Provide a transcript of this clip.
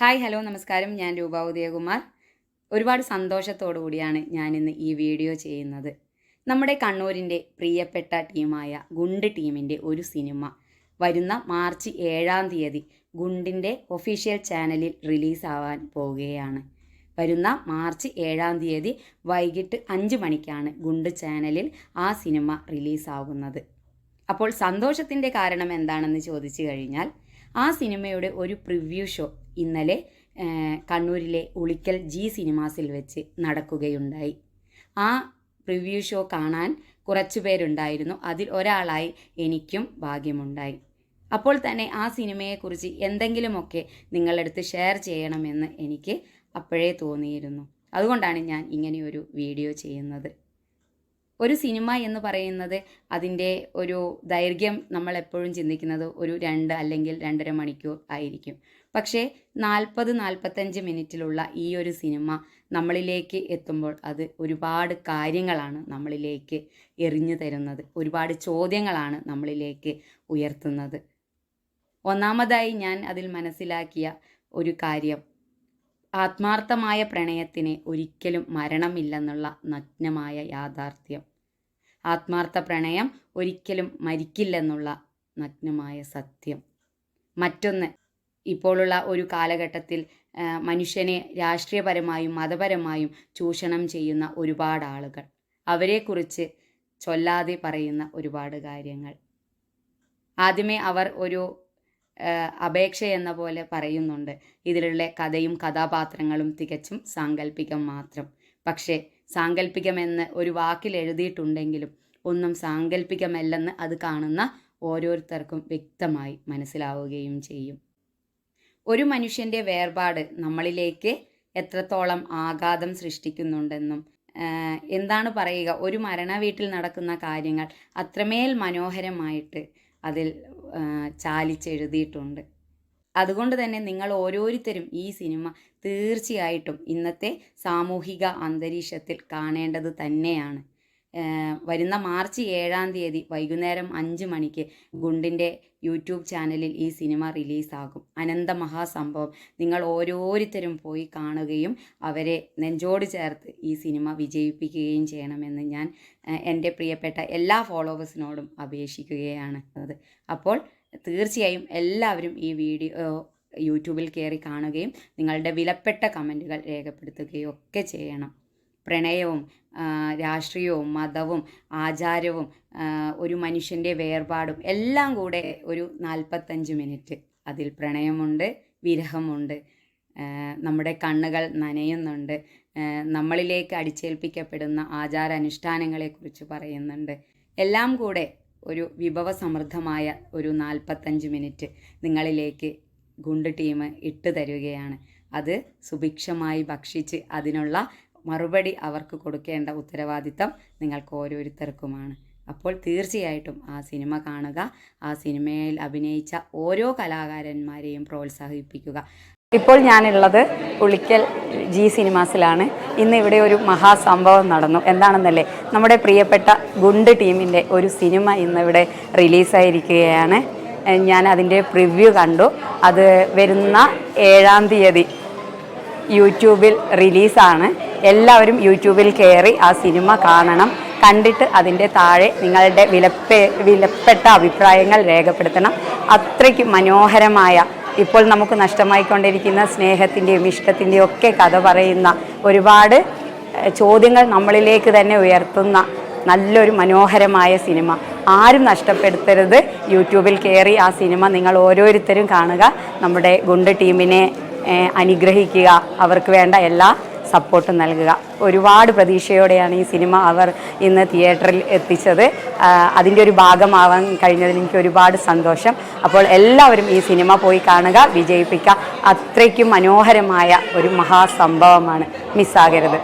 Hi hello നമസ്കാരം. ഞാൻ രൂപ ഉദയകുമാർ. ഒരുപാട് സന്തോഷത്തോടു കൂടിയാണ് ഞാനിന്ന് ഈ വീഡിയോ ചെയ്യുന്നത്. നമ്മുടെ കണ്ണൂരിന്റെ പ്രിയപ്പെട്ട ടീമായ ഗുണ്ട് ടീമിന്റെ ഒരു സിനിമ വരുന്ന മാർച്ച് ഏഴാം തീയതി ഗുണ്ടിന്റെ ഒഫീഷ്യൽ ചാനലിൽ റിലീസാവാൻ പോവുകയാണ്. വരുന്ന മാർച്ച് ഏഴാം തീയതി വൈകിട്ട് അഞ്ച് മണിക്കാണ് ഗുണ്ട് ചാനലിൽ ആ സിനിമ റിലീസാവുന്നത്. അപ്പോൾ സന്തോഷത്തിന്റെ കാരണം എന്താണെന്ന് ചോദിച്ചു കഴിഞ്ഞാൽ ആ സിനിമയുടെ ഒരു പ്രിവ്യൂ ഷോ ഇന്നലെ കണ്ണൂരിലെ ഉളിക്കൽ ജി സിനിമാസിൽ വെച്ച് നടക്കുകയുണ്ടായി. ആ പ്രിവ്യൂ ഷോ കാണാൻ കുറച്ചു പേരുണ്ടായിരുന്നു. അതിൽ ഒരാളായി എനിക്കും ഭാഗ്യമുണ്ടായി. അപ്പോൾ തന്നെ ആ സിനിമയെക്കുറിച്ച് എന്തെങ്കിലുമൊക്കെ നിങ്ങളടുത്ത് ഷെയർ ചെയ്യണമെന്ന് എനിക്ക് അപ്പോഴേ തോന്നിയിരുന്നു. അതുകൊണ്ടാണ് ഞാൻ ഇങ്ങനെയൊരു വീഡിയോ ചെയ്യുന്നത്. ഒരു സിനിമ എന്ന് പറയുന്നത് അതിന്റെ ഒരു ദൈർഘ്യം നമ്മൾ എപ്പോഴും ചിന്തിക്കുന്നത് ഒരു രണ്ട് അല്ലെങ്കിൽ രണ്ടര മണിക്കൂർ ആയിരിക്കും. പക്ഷേ നാൽപ്പത് നാൽപ്പത്തഞ്ച് മിനിറ്റിലുള്ള ഈ ഒരു സിനിമ നമ്മളിലേക്ക് എത്തുമ്പോൾ അത് ഒരുപാട് കാര്യങ്ങളാണ് നമ്മളിലേക്ക് എറിഞ്ഞു തരുന്നത്. ഒരുപാട് ചോദ്യങ്ങളാണ് നമ്മളിലേക്ക് ഉയർത്തുന്നത്. ഒന്നാമതായി ഞാൻ അതിൽ മനസ്സിലാക്കിയ ഒരു കാര്യം. ആത്മാർത്ഥമായ പ്രണയത്തിന് ഒരിക്കലും മരണമില്ലെന്നുള്ള നഗ്നമായ യാഥാർത്ഥ്യം. ആത്മാർത്ഥ പ്രണയം ഒരിക്കലും മരിക്കില്ലെന്നുള്ള നഗ്നമായ സത്യം. മറ്റൊന്ന് ഇപ്പോഴുള്ള ഒരു കാലഘട്ടത്തിൽ മനുഷ്യനെ രാഷ്ട്രീയപരമായും മതപരമായും ചൂഷണം ചെയ്യുന്ന ഒരുപാട് ആളുകൾ. അവരെക്കുറിച്ച് ചൊല്ലാതെ പറയുന്ന ഒരുപാട് കാര്യങ്ങൾ. ആദ്യമേ അവർ ഒരു അപേക്ഷ എന്ന പോലെ പറയുന്നുണ്ട്. ഇതിലുള്ള കഥയും കഥാപാത്രങ്ങളും തികച്ചും സാങ്കല്പികം മാത്രം. പക്ഷേ സാങ്കല്പികമെന്ന് ഒരു വാക്കിൽ എഴുതിയിട്ടുണ്ടെങ്കിലും ഒന്നും സാങ്കല്പികമല്ലെന്ന് അത് കാണുന്ന ഓരോരുത്തർക്കും വ്യക്തമായി മനസ്സിലാവുകയും ചെയ്യും. ഒരു മനുഷ്യന്റെ വേർപാട് നമ്മളിലേക്ക് എത്രത്തോളം ആഘാതം സൃഷ്ടിക്കുന്നുണ്ടെന്നും എന്താണ് പറയുക? ഒരു മരണ വീട്ടിൽ നടക്കുന്ന കാര്യങ്ങൾ അത്രമേൽ മനോഹരമായിട്ട് അതിൽ ചാലിച്ചെഴുതിയിട്ടുണ്ട്. അതുകൊണ്ട് തന്നെ നിങ്ങൾ ഓരോരുത്തരും ഈ സിനിമ തീർച്ചയായിട്ടും ഇന്നത്തെ സാമൂഹിക അന്തരീക്ഷത്തിൽ കാണേണ്ടത് തന്നെയാണ്. വരുന്ന മാർച്ച് ഏഴാം തീയതി വൈകുന്നേരം അഞ്ച് മണിക്ക് ഗുണ്ടിന്റെ യൂട്യൂബ് ചാനലിൽ ഈ സിനിമ റിലീസാകും. അനന്ത മഹാസംഭവം. നിങ്ങൾ ഓരോരുത്തരും പോയി കാണുകയും അവരെ നെഞ്ചോട് ചേർത്ത് ഈ സിനിമ വിജയിപ്പിക്കുകയും ചെയ്യണമെന്ന് ഞാൻ എന്റെ പ്രിയപ്പെട്ട എല്ലാ ഫോളോവേഴ്സിനോടും അപേക്ഷിക്കുകയാണ്. അത് അപ്പോൾ തീർച്ചയായും എല്ലാവരും ഈ വീഡിയോ യൂട്യൂബിൽ കയറി കാണുകയും നിങ്ങളുടെ വിലപ്പെട്ട കമന്റുകൾ രേഖപ്പെടുത്തുകയും ഒക്കെ ചെയ്യണം. പ്രണയവും രാഷ്ട്രീയവും മതവും ആചാരവും ഒരു മനുഷ്യന്റെ വേർപാടും എല്ലാം കൂടെ ഒരു നാൽപ്പത്തഞ്ച് മിനിറ്റ്. അതിൽ പ്രണയമുണ്ട് വിരഹമുണ്ട് നമ്മുടെ കണ്ണുകൾ നനയുന്നുണ്ട് നമ്മളിലേക്ക് അടിച്ചേൽപ്പിക്കപ്പെടുന്ന ആചാരാനുഷ്ഠാനങ്ങളെക്കുറിച്ച് പറയുന്നുണ്ട്. എല്ലാം കൂടെ ഒരു വിഭവസമൃദ്ധമായ ഒരു നാൽപ്പത്തഞ്ച് മിനിറ്റ് നിങ്ങളിലേക്ക് ഗുണ്ട് ടീം ഇട്ട് തരികയാണ്. അത് സുഭിക്ഷമായി ഭക്ഷിച്ച് അതിനുള്ള മറുപടി അവർക്ക് കൊടുക്കേണ്ട ഉത്തരവാദിത്തം നിങ്ങൾക്ക് ഓരോരുത്തർക്കുമാണ് അപ്പോൾ തീർച്ചയായിട്ടും ആ സിനിമ കാണുക ആ സിനിമയിൽ അഭിനയിച്ച ഓരോ കലാകാരന്മാരെയും പ്രോത്സാഹിപ്പിക്കുക. ഇപ്പോൾ ഞാനുള്ളത് ഉളിക്കൽ ജി സിനിമാസിലാണ്. ഇന്ന് ഇവിടെ ഒരു മഹാസംഭവം നടന്നു. എന്താണെന്നല്ലേ? നമ്മുടെ പ്രിയപ്പെട്ട ഗുണ്ട് ടീമിന്റെ ഒരു സിനിമ ഇന്നിവിടെ റിലീസായിരിക്കുകയാണ്. ഞാൻ അതിന്റെ പ്രിവ്യൂ കണ്ടു. അത് വരുന്ന ഏഴാം തീയതി യൂട്യൂബിൽ റിലീസാണ്. എല്ലാവരും യൂട്യൂബിൽ കയറി ആ സിനിമ കാണണം. കണ്ടിട്ട് അതിന്റെ താഴെ നിങ്ങളുടെ വിലപ്പെ വിലപ്പെട്ട അഭിപ്രായങ്ങൾ രേഖപ്പെടുത്തണം. അത്രയ്ക്ക് മനോഹരമായ ഇപ്പോൾ നമുക്ക് നഷ്ടമായിക്കൊണ്ടിരിക്കുന്ന സ്നേഹത്തിന്റെയും ഇഷ്ടത്തിന്റെയും ഒക്കെ കഥ പറയുന്ന ഒരുപാട് ചോദ്യങ്ങൾ നമ്മളിലേക്ക് തന്നെ ഉയർത്തുന്ന നല്ലൊരു മനോഹരമായ സിനിമ. ആരും നഷ്ടപ്പെടുത്തരുത്. യൂട്യൂബിൽ കയറി ആ സിനിമ നിങ്ങൾ ഓരോരുത്തരും കാണുക. നമ്മുടെ ഗുണ്ട് ടീമിനെ അനുഗ്രഹിക്കുക. അവർക്ക് വേണ്ട എല്ലാ സപ്പോർട്ടും നൽകുക. ഒരുപാട് പ്രതീക്ഷയോടെയാണ് ഈ സിനിമ അവർ ഇന്ന് തിയേറ്ററിൽ എത്തിച്ചത്. അതിന്റെ ഒരു ഭാഗമാവാൻ കഴിഞ്ഞതിൽ എനിക്ക് ഒരുപാട് സന്തോഷം. അപ്പോൾ എല്ലാവരും ഈ സിനിമ പോയി കാണുക വിജയിപ്പിക്കുക. അത്രയ്ക്കും മനോഹരമായ ഒരു മഹാസംഭവമാണ് മിസ്സാകരുത്.